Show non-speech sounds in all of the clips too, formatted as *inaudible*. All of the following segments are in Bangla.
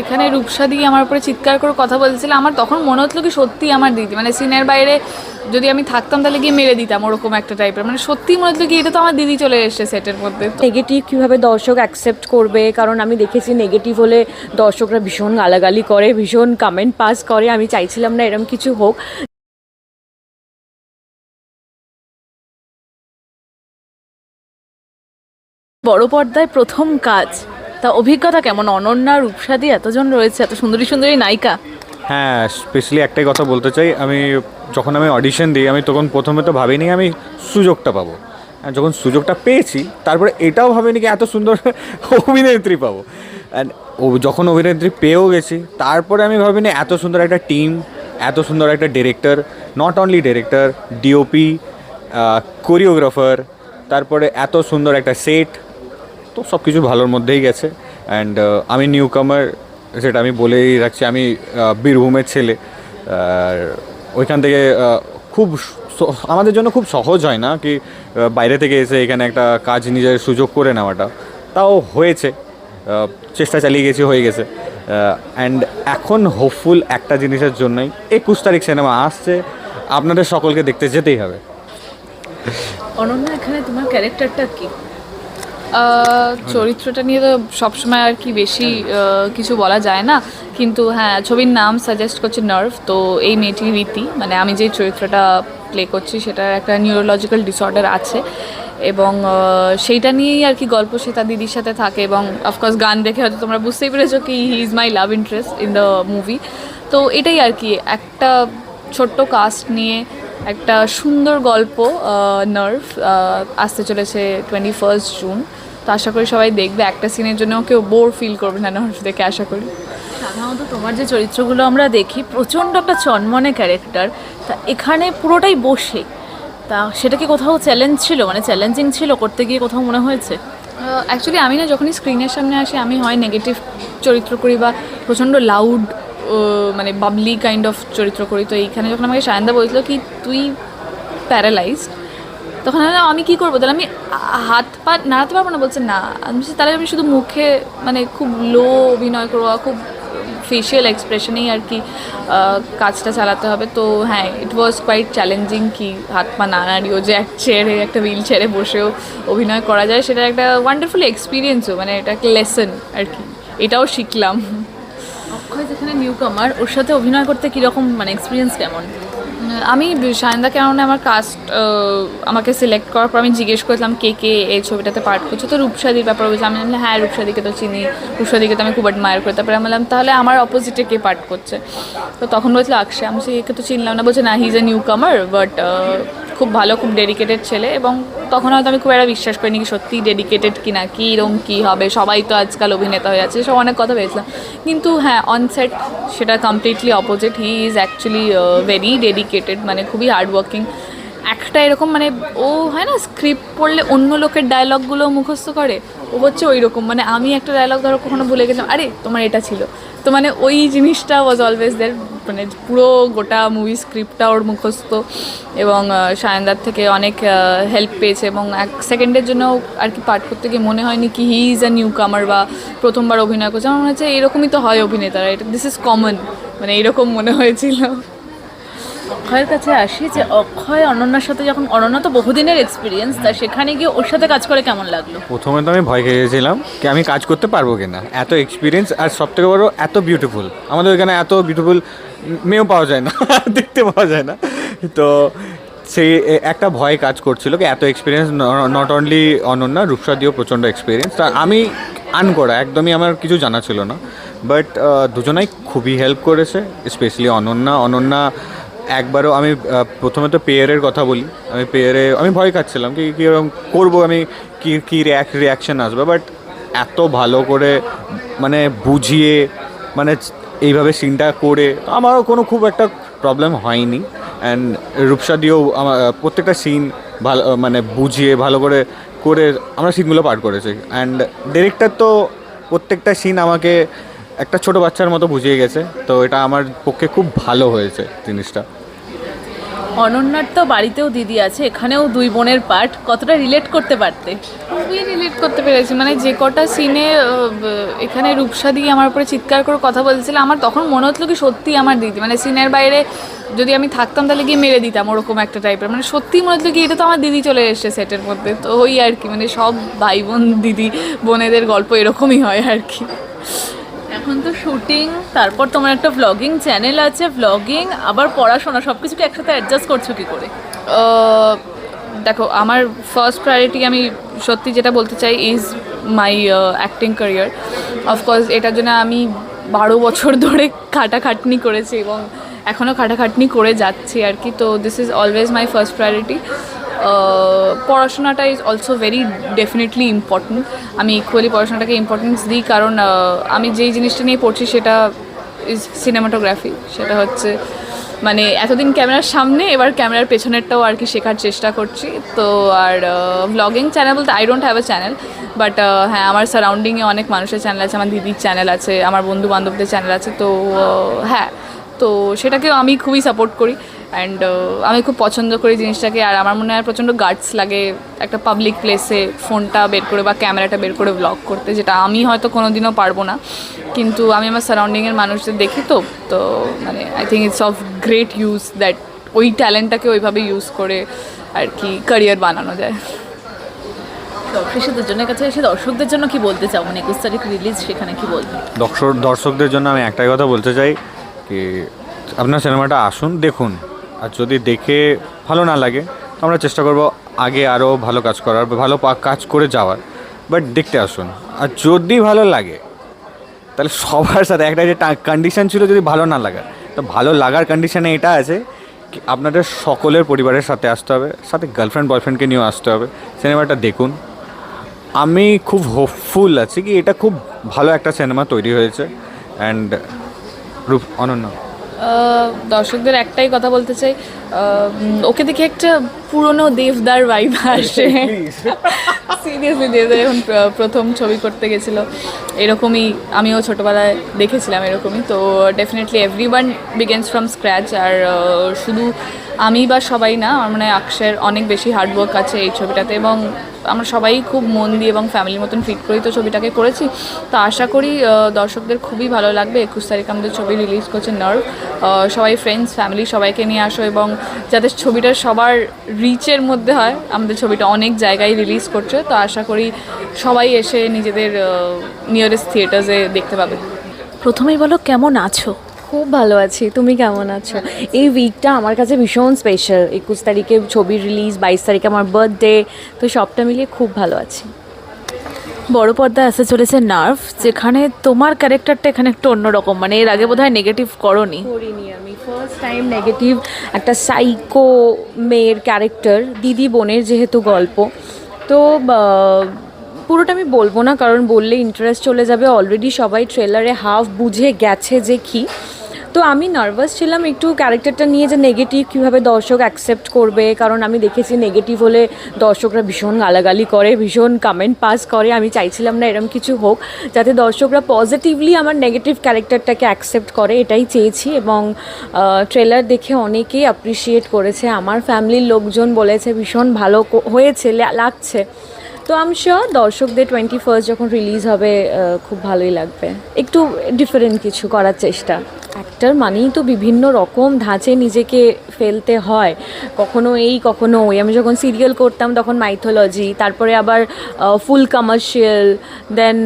এখানে রূপসাদি আমার উপরে চিৎকার করে কথা বলছিল আমার তখন মনে হচ্ছিল কি সত্যি আমার দিদি। মানে সিনের বাইরে যদি আমি থাকতাম তাহলে গিয়ে মেরে দিতাম ওরকম একটা টাইপের মানে সত্যি মনে হচ্ছিল কি এটা তো আমার দিদি চলে এসেছে সেটের মধ্যে। নেগেটিভ কীভাবে দর্শক অ্যাকসেপ্ট করবে? কারণ আমি দেখেছি নেগেটিভ হলে দর্শকরা ভীষণ গালাগালি করে, ভীষণ কমেন্ট পাস করে। আমি চাইছিলাম না এরকম কিছু হোক। বড় পর্দায় প্রথম কাজ তা অভিজ্ঞতা কেমন? অনন্যা, রূপসাদি, এতজন রয়েছে, এত সুন্দরী সুন্দরী নায়িকা। হ্যাঁ স্পেশালি একটাই কথা বলতে চাই, আমি যখন আমি অডিশন দিই, আমি তখন প্রথমে তো ভাবিনি আমি সুযোগটা পাবো। যখন সুযোগটা পেয়েছি, তারপরে এটাও ভাবিনি কি এত সুন্দর *laughs* অভিনেত্রী পাবো। অ্যান্ড যখন অভিনেত্রী পেয়েও গেছি, তারপরে আমি ভাবিনি এত সুন্দর একটা টিম এত সুন্দর একটা director not only director DOP choreographer তারপরে এত সুন্দর একটা সেট তো সব কিছু ভালোর মধ্যেই গেছে। অ্যান্ড আমি নিউ কামার সেটা আমি বলেই রাখছি, আমি বীরভূমের ছেলে। আর ওইখান থেকে খুব আমাদের জন্য খুব সহজ হয় না কি বাইরে থেকে এসে এখানে একটা কাজ নিজের সুযোগ করে নেওয়াটা। তাও হয়েছে চেষ্টা চালিয়ে গেছি, হয়ে গেছে। অ্যান্ড এখন হোপফুল একটা জিনিসের জন্যই, একুশ তারিখ সিনেমা আসছে, আপনাদের সকলকে দেখতে যেতেই হবে। অনন্যা, এখানে তোমার ক্যারেক্টারটা কি? চরিত্রটা নিয়ে তো সবসময় আর কি বেশি কিছু বলা যায় না। কিন্তু হ্যাঁ ছবির নাম সাজেস্ট করছে নার্ভ তো এই মেয়েটি রীতি। মানে আমি যে চরিত্রটা প্লে করছি সেটার একটা নিউরোলজিক্যাল ডিসঅর্ডার আছে। এবং সেইটা নিয়েই আর কি গল্প সে তার দিদির সাথে থাকে। এবং অফকোর্স গান দেখে হয়তো তোমরা বুঝতেই পেরেছ কি he is my love interest in the movie তো এটাই আর কি একটা ছোট্ট কাস্ট নিয়ে একটা সুন্দর গল্প নার্ভ আসতে চলেছে টোয়েন্টি ফার্স্ট জুন তো আশা করি সবাই দেখবে একটা সিনের জন্য কেউ বোর ফিল করবে না নার্ভ দেখে আশা করি। সাধারণত তোমার যে চরিত্রগুলো আমরা দেখি প্রচণ্ড একটা চনমনে ক্যারেক্টার তা এখানে পুরোটাই বসে। তা সেটা কি কোথাও চ্যালেঞ্জ ছিল? মানে চ্যালেঞ্জিং ছিল? করতে গিয়ে কোথাও মনে হয়েছে? অ্যাকচুয়ালি আমি না যখনই স্ক্রিনের সামনে আসি আমি হয় নেগেটিভ চরিত্র করি বা প্রচণ্ড লাউড মানে বাবলি কাইন্ড অফ চরিত্র করি। তো এইখানে যখন আমাকে সায়ন্দা বলছিল কি, তুই প্যারালাইজড তখন আমি কী করব? তাহলে আমি হাত পা নাড়াতে পারব না? বলছে, না। আমি তাহলে আমি শুধু মুখে মানে খুব লো অভিনয় করব খুব ফেশিয়াল এক্সপ্রেশনেই আর কি কাজটা চালাতে হবে। তো হ্যাঁ ইট ওয়াজ কোয়াইট চ্যালেঞ্জিং কি হাত পা না নাড়িও যে এক চেয়ারে একটা হুইল চেয়ারে বসেও অভিনয় করা যায়, সেটা একটা ওয়ান্ডারফুল এক্সপিরিয়েন্সও মানে এটা একটা লেসন আর কি। এটাও শিখলাম। অক্ষয় যেখানে নিউ কামার ওর সাথে অভিনয় করতে কীরকম মানে এক্সপিরিয়েন্স কেমন? আমি সায়ন্দা কেমন আমার কাস্ট আমাকে সিলেক্ট করার পর আমি জিজ্ঞেস করলাম, কে কে এই ছবিটাতে পার্ট করছে? তো রূপসাদির ব্যাপার বলছে। আমি বললাম হ্যাঁ রূপসাদিকে তো চিনি। রূপসাদিকে তো আমি খুব অ্যাডমায়ার করি। তারপরে আমি বললাম, তাহলে আমার অপোজিটে কে পার্ট করছে? তো তখন বলছিল, অক্ষয়। আমি একে তো চিনলাম না। বলছে, না he is a newcomer but খুব ভালো, খুব ডেডিকেটেড ছেলে এবং তখন হয়তো আমি খুব একটা বিশ্বাস করিনি কি সত্যি ডেডিকেটেড কি না কী রকম কী হবে, সবাই তো আজকাল অভিনেতা হয়ে আছে সব অনেক কথা ভেবেছিলাম। কিন্তু হ্যাঁ অনসেট সেটা completely opposite he is actually very dedicated মানে খুবই হার্ডওয়ার্কিং একটা এরকম মানে ও হয় না স্ক্রিপ্ট পড়লে অন্য লোকের ডায়লগগুলো মুখস্থ করে, ও হচ্ছে ওই রকম মানে আমি একটা ডায়লগ ধরো কখনো ভুলে গেছিলাম, আরে তোমার এটা ছিল। তো মানে ওই জিনিসটা ওয়াজ অলওয়েজ দের মানে পুরো গোটা মুভি স্ক্রিপ্টটা ওর মুখস্থ এবং সায়নদার থেকে অনেক হেল্প পেয়েছে এবং এক সেকেন্ডের জন্য আর কি পাঠ করতে গিয়ে মনে হয়নি কি হি ইজ আ নিউ কামার বা প্রথমবার অভিনয় করছে। আমার মনে হচ্ছে এরকমই তো হয় অভিনেতারা, এটা দিস ইজ কমন মানে এরকম মনে হয়েছিল। অক্ষয়ের কাছে আসি যে অক্ষয় অনন্যার সাথে যখন, অনন্যা তো বহুদিনের এক্সপিরিয়েন্স তা সেখানে গিয়ে ওর সাথে কাজ করে কেমন লাগল? প্রথমে তো আমি ভয় খেয়ে গেছিলাম কি আমি কাজ করতে পারব কিনা। এত এক্সপিরিয়েন্স আর সব থেকে বড় এত বিউটিফুল আমাদের এখানে এত বিউটিফুল মেয়েও পাওয়া যায় না, *laughs* দেখতে পাওয়া যায় না। তো সেই একটা ভয় কাজ করছিল কি এত এক্সপিরিয়েন্স নট অনলি অনন্যা রূপসাদিও প্রচণ্ড এক্সপিরিয়েন্স তা আমি আন করা একদমই আমার কিছু জানা ছিল না। বাট দুজনাই খুবই হেল্প করেছে স্পেশালি অনন্যা। অনন্যা একবারও আমি প্রথমে তো পেয়ারের কথা বলি। আমি পেয়ারে, আমি ভয় খাচ্ছিলাম কি কীরকম করব, আমি কী কী রিয়াকশন আসবে। বাট এত ভালো করে মানে বুঝিয়ে মানে এইভাবে সিনটা করে, আমারও কোনো খুব একটা প্রবলেম হয়নি। অ্যান্ড রূপসাদিও আমার প্রত্যেকটা সিন ভালো মানে বুঝিয়ে, ভালো করে করে আমরা সিনগুলো পার করেছি। অ্যান্ড ডিরেক্টর তো প্রত্যেকটা সিন আমাকে একটা ছোট বাচ্চার মতো বুঝিয়ে গেছে। তো এটা আমার পক্ষে খুব ভালো হয়েছে জিনিসটা। অনন্যার তো বাড়িতেও দিদি আছে, এখানেও দুই বোনের পার্ট কতটা রিলেট করতে পারতে? খুবই রিলেট করতে পেরেছি। মানে যে কটা সিনে এখানে রূপসা দিয়ে আমার উপরে চিৎকার করে কথা বলছিল আমার তখন মনে হচ্ছিল কি সত্যি আমার দিদি। মানে সিনের বাইরে যদি আমি থাকতাম তাহলে গিয়ে মেরে দিতাম ওরকম একটা টাইপের মানে সত্যি মনে হচ্ছিল কি এটা তো আমার দিদি চলে এসছে সেটের মধ্যে। তো ওই আর কি মানে সব ভাই বোন দিদি, বোনেদের গল্প এরকমই হয় আর কি। এখন তো শুটিং তারপর তোমার একটা ভ্লগিং চ্যানেল আছে ভ্লগিং আবার পড়াশোনা সব কিছুকে একসাথে অ্যাডজাস্ট করছ কি করে? দেখো, আমার ফার্স্ট প্রায়োরিটি আমি সত্যি যেটা বলতে চাই is my acting career of course এটার জন্য আমি বারো বছর ধরে খাটাখাটনি করেছি এবং এখনও খাটাখাটনি করে যাচ্ছি আর কি। তো this is always my first priority পড়াশোনাটা is also very definitely important আমি ইকুয়ালি পড়াশোনাটাকে ইম্পর্টেন্স দিই কারণ আমি যেই জিনিসটা নিয়ে পড়ছি সেটা ইজ সিনেমাটোগ্রাফি সেটা হচ্ছে মানে এতদিন ক্যামেরার সামনে, এবার ক্যামেরার পেছনেরটাও আর কি শেখার চেষ্টা করছি। তো আর ব্লগিং চ্যানেল বলতে I don't have a channel but হ্যাঁ আমার সারাউন্ডিংয়ে অনেক মানুষের চ্যানেল আছে, আমার দিদির চ্যানেল আছে, আমার বন্ধু বান্ধবদের চ্যানেল আছে, তো হ্যাঁ তো সেটাকেও আমি খুবই সাপোর্ট করি। অ্যান্ড আমি খুব পছন্দ করি জিনিসটাকে আর আমার মনে হয় প্রচণ্ড গার্ডস লাগে একটা পাবলিক প্লেসে ফোনটা বের করে বা ক্যামেরাটা বের করে ব্লগ করতে যেটা আমি হয়তো কোনোদিনও পারব না। কিন্তু আমি আমার সারাউন্ডিংয়ের মানুষদের দেখি তো তো মানে I think it's of great use that ওই ট্যালেন্টটাকে ওইভাবে ইউজ করে আর কি ক্যারিয়ার বানানো যায়। দর্শক দুজনের কাছে এসে দর্শকদের জন্য কি বলতে চাও? মানে একুশ তারিখ রিলিজ সেখানে কি বলবে? দর্শক দর্শকদের জন্য আমি একটাই কথা বলতে চাই কি আপনার সিনেমাটা আসুন দেখুন। আর যদি দেখে ভালো না লাগে, আমরা চেষ্টা করব আগে আরও ভালো কাজ করার, ভালো কাজ করে যাওয়ার। বাট দেখতে আসুন। আর যদি ভালো লাগে, তাহলে সবার সাথে একটা যে কন্ডিশন ছিল যদি ভালো না লাগা তো ভালো লাগার কন্ডিশনে এটা আছে কি আপনাদের সকলের পরিবারের সাথে আসতে হবে, সাথে গার্লফ্রেন্ড বয়ফ্রেন্ডকে নিয়েও আসতে হবে। সিনেমাটা দেখুন। আমি খুব হোপফুল আছি কি এটা খুব ভালো একটা সিনেমা তৈরি হয়েছে। অ্যান্ড রূপ অনন্য। দর্শকদের একটাই কথা বলতে চাই ওকে দেখে একটা পুরনো দেবদার ভাইব আসে। সিরিয়াসলি দেবদার প্র- প্রথম ছবি করতে গেছিল, এরকমই আমিও ছোটোবেলায় দেখেছিলাম এরকমই, তো definitely every one begins from scratch আর শুধু আমি বা সবাই না আমার মনে হয় অনেক বেশি হার্ডওয়ার্ক আছে এই ছবিটাতে এবং আমরা সবাই খুব মন দিয়ে এবং ফ্যামিলির মতন ফিট করেই তো ছবিটাকে করেছি। তো আশা করি দর্শকদের খুবই ভালো লাগবে। একুশ তারিখ আমাদের ছবি রিলিজ করছে নার্ভ সবাই ফ্রেন্ডস ফ্যামিলি সবাইকে নিয়ে আসো এবং যাতে ছবিটা সবার রিচের মধ্যে হয়, আমাদের ছবিটা অনেক জায়গায় রিলিজ করছে। তো আশা করি সবাই এসে নিজেদের নিয়ারেস্ট থিয়েটার্সে দেখতে পাবে। প্রথমেই বলো, কেমন আছো? খুব ভালো আছি। তুমি কেমন আছো? এই উইকটা আমার কাছে ভীষণ স্পেশাল একুশ তারিখে ছবি রিলিজ বাইশ তারিখে আমার বার্থডে তো সবটা মিলিয়ে খুব ভালো আছি। বড় পর্দায় আসতে চলেছে নার্ভ, যেখানে তোমার ক্যারেক্টারটা এখানে একটু অন্যরকম। মানে এর আগে বোধহয় নেগেটিভ করনি। করিনি আমি। ফার্স্ট টাইম নেগেটিভ একটা সাইকো মেয়ের ক্যারেক্টার দিদি বোনের যেহেতু গল্প। তো পুরোটা আমি বলব না, কারণ বললে ইন্টারেস্ট চলে যাবে। অলরেডি সবাই ট্রেলারে হাফ বুঝে গেছে যে কি। তো আমি নার্ভাস ছিলাম একটু ক্যারেক্টারটা নিয়ে যে নেগেটিভ কীভাবে দর্শক অ্যাকসেপ্ট করবে, কারণ আমি দেখেছি নেগেটিভ হলে দর্শকরা ভীষণ গালাগালি করে, ভীষণ কমেন্ট পাস করে, আমি চাইছিলাম না এরম কিছু হোক, যাতে দর্শকরা পজিটিভলি আমার নেগেটিভ ক্যারেক্টারটাকে অ্যাকসেপ্ট করে, এটাই চেয়েছি এবং ট্রেলার দেখে অনেকেই অ্যাপ্রিসিয়েট করেছে। আমার ফ্যামিলির লোকজন বলেছে, ভীষণ ভালো হয়েছে লাগছে। তো আমি শিওর দর্শকদের টোয়েন্টি ফার্স্ট যখন রিলিজ হবে খুব ভালোই লাগবে। একটু ডিফারেন্ট কিছু করার চেষ্টা। অ্যাক্টার মানেই তো বিভিন্ন রকম ধাঁচে নিজেকে ফেলতে হয়। কখনো এই, কখনো ওই। আমি যখন সিরিয়াল করতাম তখন মাইথোলজি তারপরে আবার ফুল কমার্শিয়াল দেন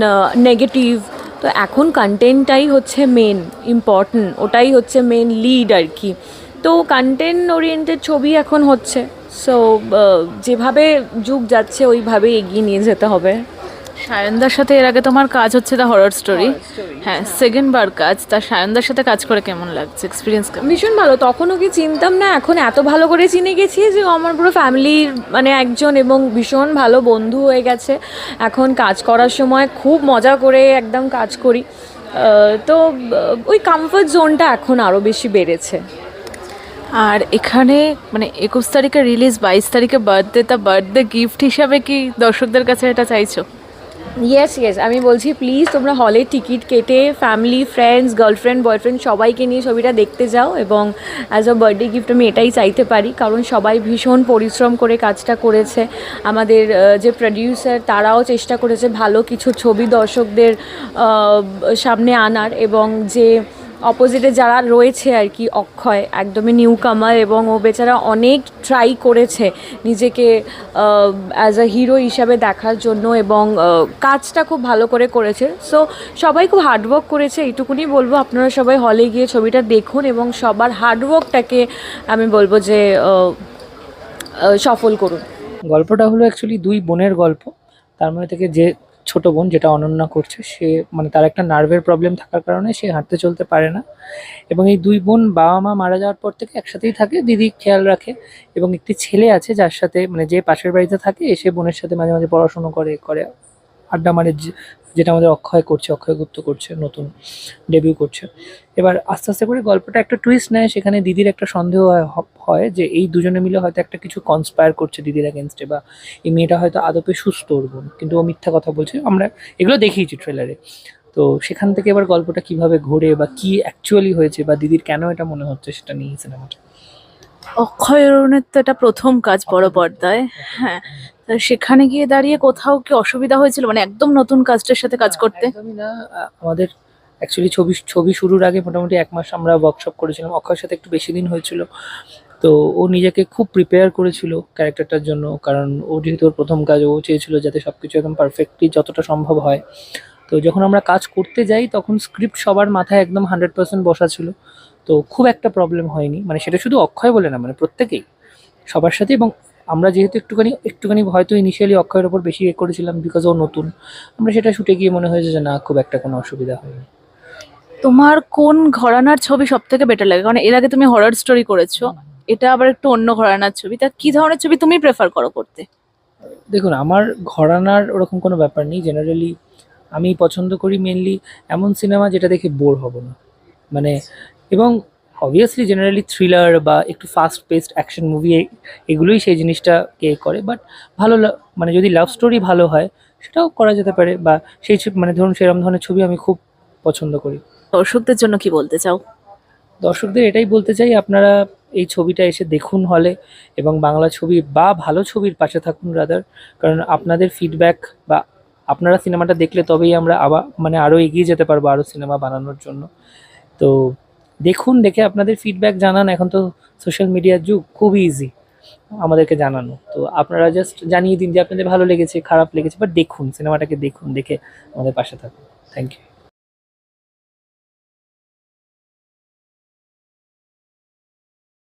নেগেটিভ তো এখন কন্টেন্টটাই হচ্ছে মেন ইম্পর্ট্যান্ট ওটাই হচ্ছে মেন লিড আর কি। তো কন্টেন্ট ওরিয়েন্টেড ছবি এখন হচ্ছে। সো যেভাবে যুগ যাচ্ছে ওইভাবে এগিয়ে নিয়ে যেতে হবে। সায়নদার সাথে এর আগে তোমার কাজ হচ্ছে দ্য হরর স্টোরি হ্যাঁ সেকেন্ড বার কাজ। তা সায়নদার সাথে কাজ করে কেমন লাগছে? এক্সপিরিয়েন্স ভীষণ ভালো। তখন ওকে চিনতাম না এখন এত ভালো করে চিনে গেছি যে আমার পুরো ফ্যামিলির মানে একজন এবং ভীষণ ভালো বন্ধু হয়ে গেছে। এখন কাজ করার সময় খুব মজা করে একদম কাজ করি। তো ওই কমফর্ট জোনটা এখন আরও বেশি বেড়েছে। আর এখানে মানে একুশ তারিখে রিলিজ বাইশ তারিখে বার্থডে তা বার্থডে গিফট হিসাবে কি দর্শকদের কাছে এটা চাইছো? ইয়েস ইয়েস আমি বলছি প্লিজ তোমরা হলে টিকিট কেটে ফ্যামিলি ফ্রেন্ডস গার্লফ্রেন্ড বয়ফ্রেন্ড সবাইকে নিয়ে ছবিটা দেখতে যাও এবং অ্যাজ আ বার্থডে গিফট আমি এটাই চাইতে পারি। কারণ সবাই ভীষণ পরিশ্রম করে কাজটা করেছে। আমাদের যে প্রডিউসার তারাও চেষ্টা করেছে ভালো কিছু ছবি দর্শকদের সামনে আনার এবং যে অপোজিটে যারা রয়েছে আর কি, অক্ষয়, একদমই নিউ কামার এবং ও বেচারা অনেক ট্রাই করেছে নিজেকে অ্যাজ আ হিরো হিসাবে দেখার জন্য এবং কাজটা খুব ভালো করে করেছে। সো সবাই খুব হার্ডওয়ার্ক করেছে, এইটুকুনি বলব। আপনারা সবাই হলে গিয়ে ছবিটা দেখুন এবং সবার হার্ডওয়ার্কটাকে আমি বলব যে সফল করুন। গল্পটা হলো অ্যাকচুয়ালি দুই বোনের গল্প। তার মধ্যে থেকে যে ছোট বোন যেটা অনন্যা করছে, সে মানে তার একটা নার্ভের প্রবলেম থাকার কারণে সে হাঁটতে চলতে পারে না। এবং এই দুই বোন বাবা মা মারা যাওয়ার পর থেকে একসাথেই থাকে, দিদি খেয়াল রাখে এবং একটি ছেলে আছে যার সাথে মানে যে পাশের বাড়িতে থাকে এসে বোনের সাথে মাঝে মাঝে পড়াশুনো করে করে। আড্ডা মারে যেটা আমাদের অক্ষয় করছে, অক্ষয় গুপ্ত করছে, নতুন ডেবিউ করছে। এবার আস্তে আস্তে করে গল্পটা একটা টুইস্ট নেয়, সেখানে দিদির একটা সন্দেহ হয়- হয় যে এই দুজনে মিলে হয়তো একটা কিছু কনস্পায়ার করছে দিদির অ্যাগেনস্টে বা এই মেয়েটা হয়তো আদপে সুস্থ ওর বোন কিন্তু ও মিথ্যা কথা বলছে। আমরা এগুলো দেখিয়েছি ট্রেলারে তো সেখান থেকে এবার গল্পটা কীভাবে ঘোরে বা কি অ্যাকচুয়ালি হয়েছে বা দিদির কেন এটা মনে হচ্ছে সেটা নিয়ে সিনেমাটা অক্ষয় অরুণের তো এটা প্রথম কাজ বড় পর্দায়। হ্যাঁ তা সেখানে গিয়ে দাঁড়িয়ে কোথাও কি অসুবিধা হয়েছিল? মানে একদম নতুন কাজটার সাথে কাজ করতে? আমাদের অ্যাকচুয়ালি ছবি ছবি শুরুর আগে মোটামুটি এক মাস আমরা ওয়ার্কশপ করেছিলাম। অক্ষয়ের সাথে একটু বেশি দিন হয়েছিল। তো ও নিজেকে খুব প্রিপেয়ার করেছিল ক্যারেক্টারটার জন্য, কারণ ও যেহেতু ওর প্রথম কাজ, ও চেয়েছিল যাতে সব কিছু একদম পারফেক্টলি যতটা সম্ভব হয়। তো যখন আমরা কাজ করতে যাই, তখন স্ক্রিপ্ট সবার মাথায় একদম হান্ড্রেড পার্সেন্ট বসা ছিল। তো খুব একটা প্রবলেম হয়নি। মানে সেটা শুধু অক্ষয় বলে না মানে প্রত্যেকেই। সবার সাথে এবং আমরা যেহেতু একটুখানি একটুখানি হয়তো ইনিশিয়ালি অক্ষয়ের ওপর বেশি এ করেছিলাম বিকজ ও নতুন। আমরা সেটা শুটে গিয়ে মনে হয়েছে যে না, খুব একটা কোনো অসুবিধা হয়নি। তোমার কোন ঘরানার ছবি সব থেকে বেটার লাগে? কারণ এর আগে তুমি হরর স্টোরি করেছ। এটা আবার একটু অন্য ঘরানার ছবি। তা কি ধরনের ছবি তুমি প্রেফার করো করতে? দেখুন আমার ঘরানার ওরকম কোনো ব্যাপার নেই। জেনারেলি আমি পছন্দ করি মেনলি এমন সিনেমা যেটা দেখে বোর হব না। মানে এবং অবভিয়াসলি জেনারেলি থ্রিলার বা একটু ফাস্ট পেস্ট অ্যাকশন মুভি এগুলোই সেই জিনিসটা কে করে। বাট ভালো মানে যদি লাভ স্টোরি ভালো হয় সেটাও করা যেতে পারে। বা সেই মানে ধরুন সেরকম ধরনের ছবি আমি খুব পছন্দ করি। দর্শকদের জন্য কি বলতে চাও? দর্শকদের এটাই বলতে চাই, আপনারা এই ছবিটা এসে দেখুন হলে এবং বাংলা ছবি বা ভালো ছবির পাশে থাকুন, রাদার। কারণ আপনাদের ফিডব্যাক বা আপনারা সিনেমাটা দেখলে তবেই আমরা আবার মানে আরও এগিয়ে যেতে পারব আরও সিনেমা বানানোর জন্য। তো দেখুন, দেখে আপনাদের ফিডব্যাক জানান। এখন তো সোশ্যাল মিডিয়ার যুগ খুবই ইজি আমাদেরকে জানানো। তো আপনারা জাস্ট জানিয়ে দিন যে আপনাদের ভালো লেগেছে, খারাপ লেগেছে বাট দেখুন, সিনেমাটাকে দেখুন, দেখে আমাদের পাশে থাকুন। Thank you